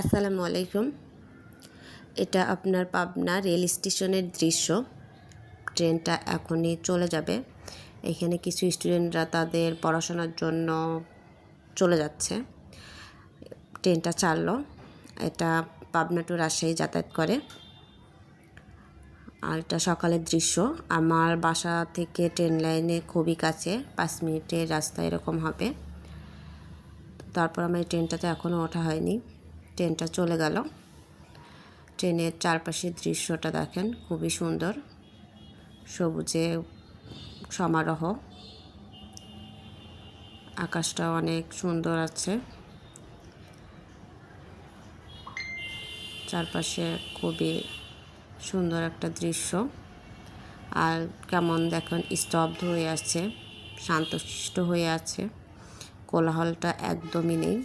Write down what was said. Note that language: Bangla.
আসসালামু আলাইকুম। এটা আপনার পাবনা রেল স্টেশনের দৃশ্য। ট্রেনটা এখনই চলে যাবে। এখানে কিছু স্টুডেন্টরা তাদের পড়াশোনার জন্য চলে যাচ্ছে। ট্রেনটা ছাড়লো এটা পাবনা টু রাজশাহী যাতায়াত করে। আর এটা সকালের দৃশ্য। আমার বাসা থেকে ট্রেন লাইনে খুবই কাছে, পাঁচ মিনিটের রাস্তা এরকম হবে। তারপর আমার এই ট্রেনটাতে এখনও ওঠা হয়নি। ট্রেনটা চলে গেল। ট্রেনের চারপাশের দৃশ্যটা দেখেন, খুবই সুন্দর। সবুজে সমারোহ। আকাশটা অনেক সুন্দর আছে। চারপাশে খুবই সুন্দর একটা দৃশ্য। আর কেমন দেখেন, স্তব্ধ হয়ে আছে, শান্তশিষ্ট হয়ে আছে। কোলাহলটা একদমই নেই।